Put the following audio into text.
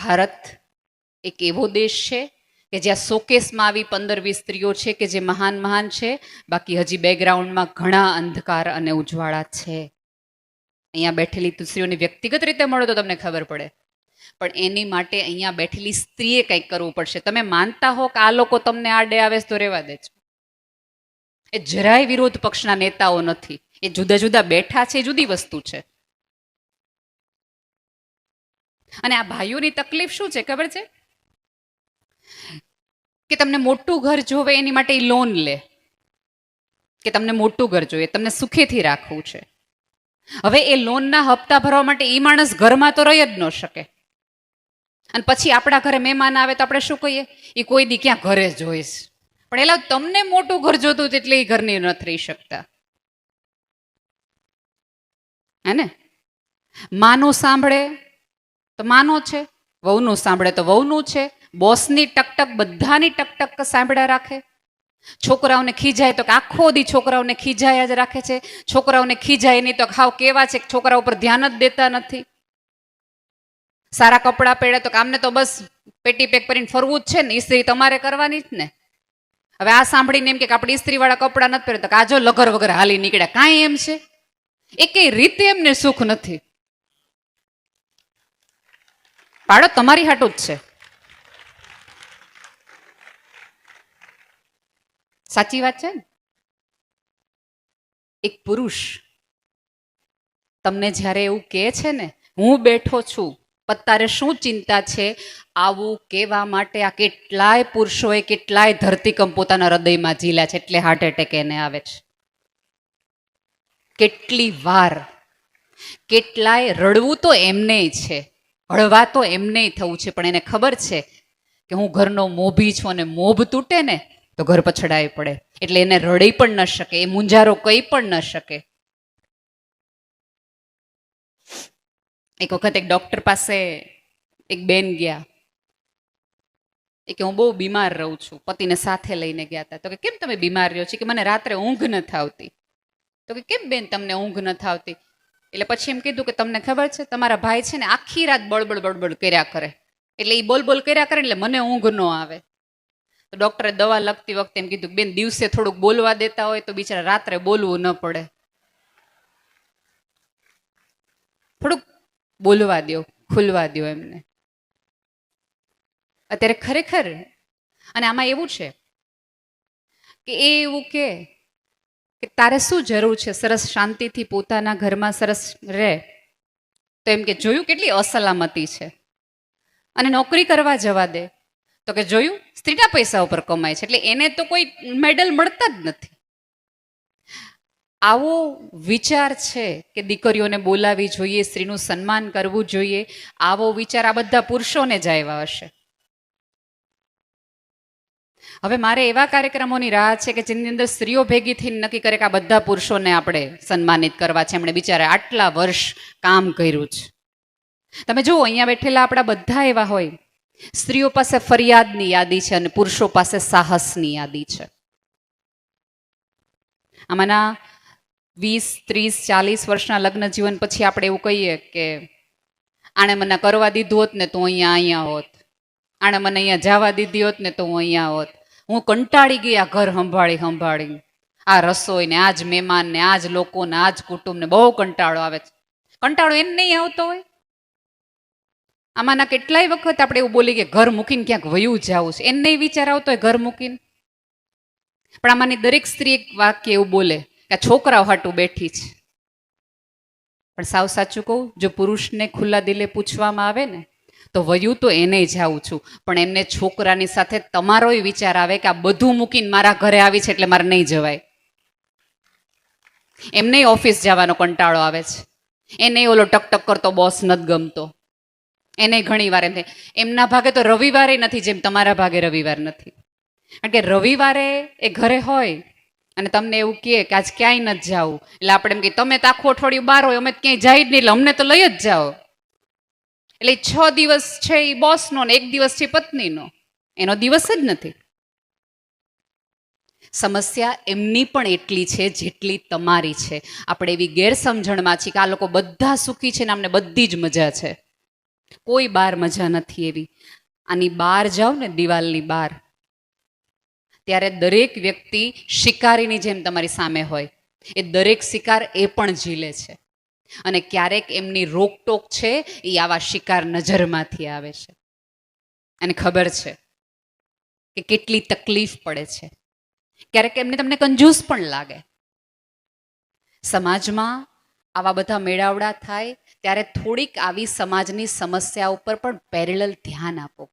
ભારત એક એવો દેશ છે કે જ્યાં શોકેસમાં આવી પંદર વીસ સ્ત્રીઓ છે કે જે મહાન મહાન છે, બાકી હજી બેકગ્રાઉન્ડમાં ઘણા અંધકાર અને ઉજવાળા છે. અહીંયા બેઠેલી સ્ત્રીઓને વ્યક્તિગત રીતે મળો તો તમને ખબર પડે. પણ એની માટે અહીંયા બેઠેલી સ્ત્રીએ કંઈક કરવું પડશે. તમે માનતા હો કે આ લોકો તમને આડે આવે તો રહેવા દેજો એ જરાય વિરોધ પક્ષના નેતાઓ નથી. એ જુદા જુદા બેઠા છે જુદી વસ્તુ છે. અને આ ભાઈઓની તકલીફ શું છે, ખબર છે? કે તમને મોટું ઘર જોવે, એની માટે એ લોન લે. કે તમને મોટું ઘર જોઈએ, તમને સુખેથી રાખવું છે. હવે એ લોનના હપ્તા ભરવા માટે એ માણસ ઘરમાં તો રહી જ ન શકે. અને પછી આપણા ઘરે મહેમાન આવે તો આપણે શું કહીએ? એ કોઈ દી ક્યાં ઘરે જોઈશ પણ એલા, તમને મોટું ઘર જોતું એટલે એ ઘરની નથી રહી શકતા. હે ને? માનું સાંભળે તો માનો છે? વહુનું સાંભળે તો વહુનું છે. બોસની ટકટક બધાની ટકટક સાંભળ્યા રાખે. છોકરાઓને ખીજાય તો કે આખો દી છોકરાઓને ખીજાયા જ રાખે છે. છોકરાઓને ખીજાય નહીં તો ખાવ કેવા છે છોકરા ઉપર ધ્યાન જ દેતા નથી. સારા કપડાં પહેરે તો કામને તો બસ પેટી પેક કરીને ફરવું જ છે ને. ઇસ્ત્રી તમારે કરવાની જ ને. હવે આ સાંભળીને એમ કે આપણે ઇસ્ત્રીવાળા કપડાં નથી પહેરે તો કે આ જો લગર વગર હાલી નીકળ્યા. કાંઈ એમ છે? એ કઈ રીતે એમને સુખ નથી. પાડો તમારી હાટું જ છે. સાચી વાત છે એક પુરુષ તમને જ્યારે એવું કહે છે ને, હું બેઠો છું અત્યારે શું ચિંતા છે? આવું કહેવા માટે આ કેટલાય પુરુષોએ કેટલાય ધરતીકંપ પોતાના હૃદયમાં ઝીલ્યા છે, એટલે હાર્ટ એટેક એને આવે છે. કેટલી વાર, કેટલાય રડવું તો એમને છે. હળવા તો એમને થવું છે, પણ એને ખબર છે કે હું ઘરનો મોભી છું અને મોભ તૂટે ને તો ઘર પછડાવી પડે. એટલે એને રડી પણ ન શકે, એ મુંજારો કહી પણ ન શકે. એક વખત એક ડોક્ટર પાસે એક બેન ગયા. એ કે, હું બહુ બીમાર રહું છું. પતિને સાથે લઈને ગયા હતા. તો કે, કેમ તમે બીમાર રહ્યો છો? કે, મને રાત્રે ઊંઘ નથી આવતી. તો કે, કેમ બેન, તમને ઊંઘ નથી આવતી? એટલે પછી એમ કીધું કે તમને ખબર છે, તમારા ભાઈ છે ને આખી રાત બળબડ બળબડ કર્યા કરે. એટલે એ બોલ બોલ કર્યા કરે એટલે મને ઊંઘ ન આવે. તો ડૉક્ટરે દવા લખતી વખતે એમ કીધું બેન દિવસે થોડુંક બોલવા દેતા હોય તો બિચારા રાત્રે બોલવું ન પડે. થોડુંક બોલવા દો ખુલવા દો એમને. અત્યારે ખરેખર, અને આમાં એવું છે કે એ એવું કે કે તારે શું જરૂર છે? સરસ શાંતિથી પોતાના ઘરમાં સરસ રહે. તો એમ કે, જોયું કેટલી અસલામતી છે. અને નોકરી કરવા જવા દે. તો કે, જોયું? સ્ત્રીના પૈસા ઉપર કમાય છે. એટલે એને તો કોઈ મેડલ મળતા જ નથી. આવો વિચાર છે કે દીકરીઓને બોલાવી જોઈએ, સ્ત્રીનું સન્માન કરવું જોઈએ, આવો વિચાર આ બધા પુરુષોને જ આવ્યા હશે. હવે મારે એવા કાર્યક્રમોની રાહ છે કે જેની અંદર સ્ત્રીઓ ભેગી થઈને નક્કી કરે કે આ બધા પુરુષોને આપણે સન્માનિત કરવા છે. એમણે બિચારા આટલા વર્ષ કામ કર્યું છે. તમે જુઓ, અહીંયા બેઠેલા આપણા બધા એવા હોય. સ્ત્રીઓ પાસે ફરિયાદની યાદી છે અને પુરુષો પાસે સાહસની યાદી છે. આમાંના વીસ, ત્રીસ, ચાલીસ વર્ષના લગ્ન જીવન પછી આપણે એવું કહીએ કે, આણે મને કરવા દીધું હોત ને તો અહીંયા અહીંયા હોત. આણે મને અહીંયા જવા દીધી હોત ને તો હું અહીંયા હોત. હું કંટાળી ગઈ આ ઘર સંભાળી સંભાળી. આ રસોઈને આ જ મહેમાનને આ જ લોકોને આ જ કુટુંબને બહુ કંટાળો આવે છે. કંટાળો એને નહીં આવતો હોય. આમાંના કેટલાય વખત આપણે એવું બોલી કે ઘર મૂકીને ક્યાંક વયું જવું છે. એને નહીં વિચાર આવતો હોય ઘર મૂકીને. પણ આમાંની દરેક સ્ત્રી એક વાક્ય એવું બોલે કે આ છોકરાઓ હાટું બેઠી છે. પણ સાવ સાચું કહું, જો પુરુષને ખુલ્લા દિલે પૂછવામાં આવે ને તો વયું તો એને જાઉં છું. પણ એમને છોકરાની સાથે તમારોય વિચાર આવે કે આ બધું મૂકીને મારા ઘરે આવી છે એટલે મારે નહીં જવાય. એમને ઓફિસ જવાનો કંટાળો આવે છે. એને ઓલો ટકટક કરતો બોસ નથી ગમતો. એને ઘણી વાર એમ થાય. એમના ભાગે તો રવિવારે નથી જેમ તમારા ભાગે રવિવાર નથી. કારણ કે રવિવારે એ ઘરે હોય અને તમને એવું કહે કે આજ ક્યાંય નથી જવું. એટલે આપણે એમ કે તમે તો આખું અઠવાડિયું બહાર હોય, અમે ક્યાંય જાય જ નહીં, એટલે અમને તો લઈ જ જાઓ. એટલે છ દિવસ છે એ બોસનો ને એક દિવસ છે પત્નીનો. એનો દિવસ જ નથી. સમસ્યા એમની પણ એટલી છે જેટલી તમારી છે. આપણે એવી ગેરસમજણમાં છીએ કે આ લોકો બધા સુખી છે ને અમને બધી જ મજા છે. કોઈ બાર મજા નથી એવી. આની બહાર જાઓ ને દિવાલની બહાર. ત્યારે દરેક વ્યક્તિ શિકારીની જેમ તમારી સામે હોય. એ દરેક શિકાર એ પણ ઝીલે છે. અને ક્યારેક એમની રોકટોક છે એ આવા શિકાર નજરમાંથી આવે છે. અને ખબર છે કે કેટલી તકલીફ પડે છે. ક્યારેક એમને તમને કંજૂસ પણ લાગે. સમાજમાં આવા બધા મેળાવડા થાય ત્યારે થોડીક આવી સમાજની સમસ્યા ઉપર પણ પેરેલલ ધ્યાન આપો.